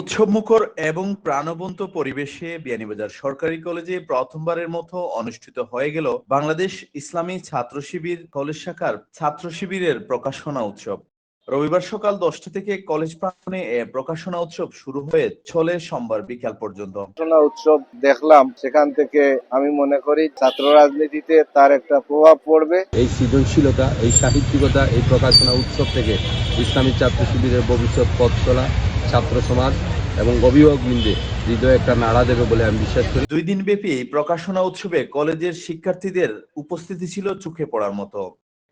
উৎসবমুখর এবং প্রাণবন্ত পরিবেশে বিয়ানীবাজার সরকারি কলেজে প্রথমবারের মতো অনুষ্ঠিত হয়ে গেল বাংলাদেশ ইসলামী ছাত্র শিবির কলেজ শাখার ছাত্র শিবিরের প্রকাশনা উৎসব। রবিবার সকাল দশটা থেকে কলেজ প্রাঙ্গণে প্রকাশনা উৎসব শুরু হয়ে চলে সোমবার বিকাল পর্যন্ত। ঘটনা উৎসব দেখলাম সেখান থেকে আমি মনে করি ছাত্র রাজনীতিতে তার একটা প্রভাব পড়বে। এই সৃজনশীলতা এই সাহিত্যিকতা এই প্রকাশনা উৎসব থেকে ইসলামী ছাত্র শিবিরের ভবিষ্যৎ পথ চলা ছাত্র সমাজ এবং অভিভাবক বৃন্দে হৃদয়ে একটা নাড়া দেবে বলে আমি বিশ্বাস করি। দুই দিন ব্যাপী এই প্রকাশনা উৎসবে কলেজের শিক্ষার্থীদের উপস্থিতি ছিল চোখে পড়ার মতো।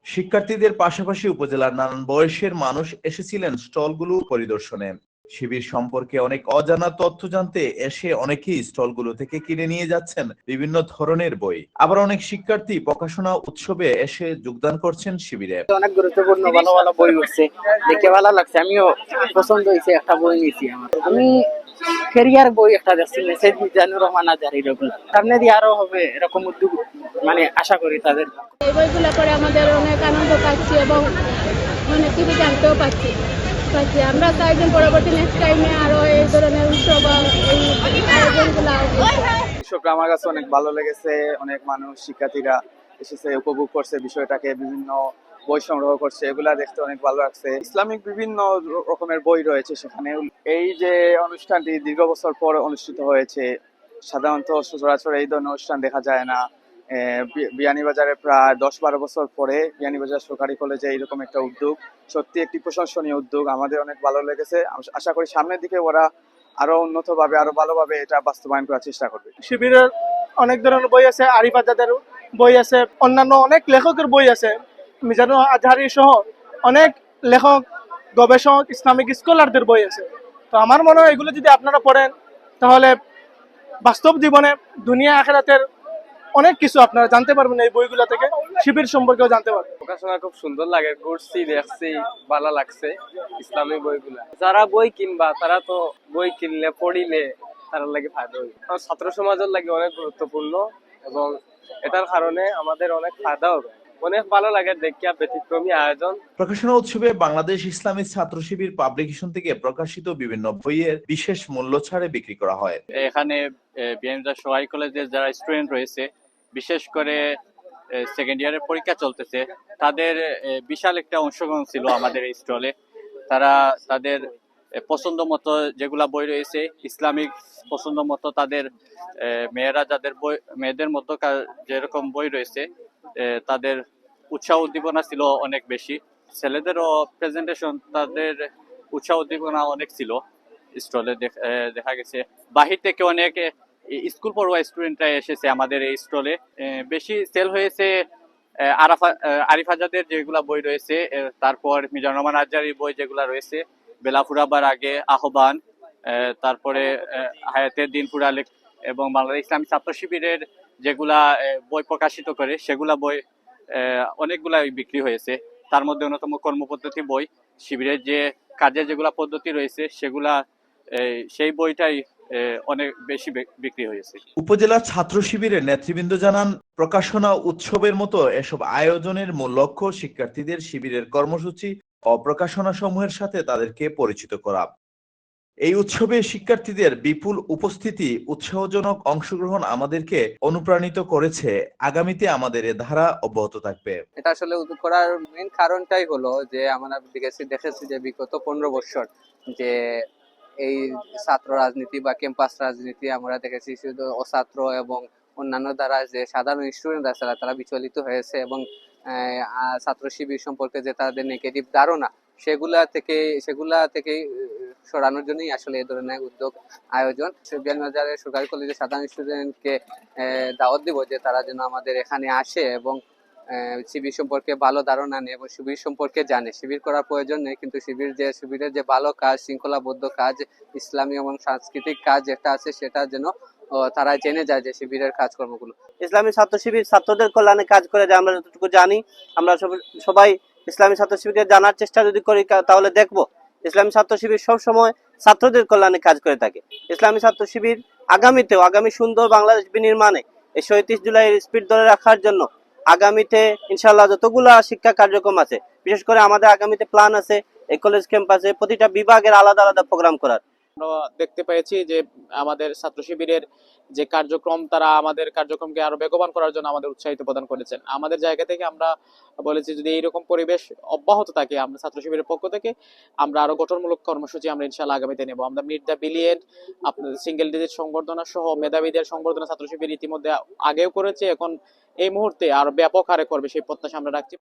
শিক্ষার্থীদের পাশাপাশি উপজেলার নানান বয়সের মানুষ এসেছিলেন স্টলগুলো পরিদর্শনে। শিবির সম্পর্কে অনেক অজানা তথ্য জানতে এসে অনেকেই স্টলগুলো থেকে কিনে নিয়ে যাচ্ছেন বিভিন্ন ধরনের বই। আবার অনেক শিক্ষার্থী প্রকাশনা উৎসবে এসে যোগদান করছেন শিবিরে। অনেক গুরুত্বপূর্ণ ভালো ভালো বই উঠছে। দেখে ভালো লাগছে। আমিও পছন্দ হয়েছে একটা বই নিয়েছি আমি ক্যারিয়ার বই একটা দেখছি মেসেজ মিজানুর রহমান আজার এরকম সামনে দিয়ে আরও হবে এরকম উদ্যোগ মানে আশা করি তাদের। এই বইগুলো পড়ে আমাদের অনেক আনন্দ পাচ্ছি এবং অনেক কিছু জানতেও পাচ্ছি। পাচ্ছি। আমরা চাই যে পরবর্তী নেক্সট টাইমে আরও এই ধরনের উৎসব এই আয়োজনগুলো বিষয়টা আমার কাছে অনেক ভালো লেগেছে অনেক মানুষ শিক্ষার্থীরা এসেছে উপভোগ করছে বিষয়টাকে বিভিন্ন বই সংগ্রহ করছে, এগুলা দেখতে অনেক ভালো লাগছে। ইসলামিক বিভিন্ন রকমের বই রয়েছে সেখানে। এই যে অনুষ্ঠানটি দীর্ঘ বছর পর অনুষ্ঠিত হয়েছে, সাধারণত সচরাচর এই ধরনের অনুষ্ঠান দেখা যায় না। বিয়ানীবাজারে প্রায় দশ বারো বছর পরে বিয়ানীবাজার সরকারি কলেজে এইরকম একটা উদ্যোগ, সত্যি একটি প্রশংসনীয় উদ্যোগ। আমাদের অনেক ভালো লেগেছে। আশা করি সামনের দিকে ওরা আরও উন্নতভাবে, আরও ভালোভাবে এটা বাস্তবায়ন করার চেষ্টা করবে। শিবিরের অনেক ধরনের বই আছে, আরিফ আজাদের বই আছে, অন্যান্য অনেক লেখকের বই আছে। মিজানুর আজহারি সহ অনেক লেখক গবেষক ইসলামিক স্কলারদের বই আছে। তো আমার মনে হয় এগুলো যদি আপনারা পড়েন, তাহলে বাস্তব জীবনে দুনিয়া আখেরাতের অনেক কিছু আপনারা জানতে পারবেন এই বইগুলো থেকে শিবির সম্পর্কেও জানতে পারবেন। প্রকাশনা খুব সুন্দর লাগে, ঘুরছি, দেখছি, ভালো লাগছে ইসলামী বইগুলা। যারা বই কিনবা, তারা তো বই কিনলে, পড়িলে তার লাগে ফায়দা আর ছাত্র সমাজের লাগে অনেক গুরুত্বপূর্ণ এবং এটার কারণে আমাদের অনেক ফায়দা হবে অনেক ভালো লাগে দেখিয়া ব্যতিক্রমী আয়োজন। প্রকাশনা উৎসবে বাংলাদেশ ইসলামী ছাত্র শিবির পাবলিকেশন থেকে প্রকাশিত বিভিন্ন বইয়ের বিশেষ মূল্য ছাড়ে বিক্রি করা হয়। এখানে বিএনজা সোহাই কলেজের যারা স্টুডেন্ট রয়েছে বিশেষ করে সেকেন্ড ইয়ারের পরীক্ষা চলতেছে তাদের বিশাল একটা অংশগ্রহণ ছিল আমাদের এই স্টলে। তারা তাদের পছন্দ মতো যেগুলা বই রয়েছে ইসলামিক পছন্দ মতো তাদের মেয়েরা যাদের বই মেয়েদের মতো যেরকম বই রয়েছে তাদের উৎসাহ উদ্দীপনা ছিল অনেক বেশি। ছেলেদেরও প্রেজেন্টেশন তাদের উৎসাহ উদ্দীপনা অনেক ছিল। স্টলে দেখা গেছে। বাহির থেকে অনেক স্কুল পড়ুয়া স্টুডেন্টরা এসেছে আমাদের এই স্টলে বেশি সেল হয়েছে আরাফা আরিফ আজাদের যেগুলা বই রয়েছে তারপর মিজানুর রহমান আজারির বই যেগুলা রয়েছে বেলা ফুরাবার আগে আহ্বান তারপরে হায়াতের দিন ফুরালে এবং বাংলাদেশ ইসলামী ছাত্র শিবিরের যেগুলা বই প্রকাশিত করে, সেগুলা বই অনেকগুলাই বিক্রি হয়েছে। তার মধ্যে অন্যতম কর্মপদ্ধতি বই। শিবিরের যে কাজের যেগুলা পদ্ধতি রয়েছে, সেগুলা সেই বইটাই অনেক বেশি বিক্রি হয়েছে। উপজেলা ছাত্র শিবিরের নেতৃবৃন্দ জানান, প্রকাশনা উৎসবের মতো এসব আয়োজনের মূল লক্ষ্য শিক্ষার্থীদের শিবিরের কর্মসূচি ও প্রকাশনা সমূহের সাথে তাদেরকে পরিচিত করা। এই উৎসবে শিক্ষার্থীদের বিপুল উপস্থিতি, উৎসাহজনক অংশগ্রহণ আমাদেরকে অনুপ্রাণিত করেছে। আগামীতে আমাদের এ ধারা অব্যাহত থাকবে। এটা আসলে উদ্যোগ করার মেন কারণটাই হলো যে, আমরা দেখেছি দেখেছি যে বিগত পনেরো বছর যে এই ছাত্র রাজনীতি বা ক্যাম্পাস রাজনীতি আমরা দেখেছি, শুধু অছাত্র এবং অন্যান্য দ্বারা যে সাধারণ স্টুডেন্ট আছে, তারা বিচলিত হয়েছে এবং ছাত্র শিবির সম্পর্কে যে তাদের নেগেটিভ ধারণা, সেগুলা থেকে সেগুলা থেকে সরানোর জন্যই আসলে এই ধরনের উদ্যোগ, আয়োজন। বিয়ানবাজারের সরকারি কলেজের সাধারণ স্টুডেন্টকে দাওয়াত দিব যে তারা যেন আমাদের এখানে আসে এবং শিবির সম্পর্কে ভালো ধারণা নেই এবং শিবির সম্পর্কে জানে। শিবির করার প্রয়োজন নেই, কিন্তু শিবির যে, শিবিরের যে ভালো কাজ, শৃঙ্খলাবদ্ধ কাজ, ইসলামী এবং সাংস্কৃতিক কাজ যেটা আছে, সেটা যেন তারা জেনে যায় যে শিবিরের কাজকর্মগুলো। ইসলামী ছাত্র শিবির ছাত্রদের কল্যাণে কাজ করে যে আমরা যতটুকু জানি, আমরা সবাই ইসলামী ছাত্র শিবিরকে জানার চেষ্টা যদি করি তাহলে দেখব। ইসলামী ছাত্র শিবির সবসময় ছাত্রদের কল্যাণে কাজ করে থাকে। ইসলামী ছাত্র শিবির আগামীতেও, আগামী সুন্দর বাংলাদেশ বিনির্মাণে এই সৈত্রিশ জুলাই স্পিড ধরে রাখার জন্য আগামীতে ইনশাল্লাহ যতগুলা শিক্ষা কার্যক্রম আছে, বিশেষ করে আমাদের আগামীতে প্ল্যান আছে, এই কলেজ ক্যাম্পাসে প্রতিটা বিভাগের আলাদা আলাদা প্রোগ্রাম করার। দেখতে পেয়েছি যে আমাদের ছাত্র শিবিরের যে কার্যক্রম, তারা আমাদের কার্যক্রমকে আরও বেগবান করার জন্য আমাদের উৎসাহিত প্রদান করেছেন। আমাদের জায়গা থেকে আমরা বলেছি যদি এইরকম পরিবেশ অব্যাহত থাকে আমরা ছাত্র শিবিরের পক্ষ থেকে, আমরা আরও গঠনমূলক কর্মসূচি আমরা ইনশাল্লাহ আগামীতে নেব। আমরা মিড দ্য বিলিয়ন, আপনাদের সিঙ্গেল ডিজিট সংবর্ধনা সহ মেধাবীদের সংবর্ধনা ছাত্র শিবির ইতিমধ্যে আগেও করেছে, এখন এই মুহূর্তে আরও ব্যাপক হারে করবে সেই প্রত্যাশা আমরা রাখছি।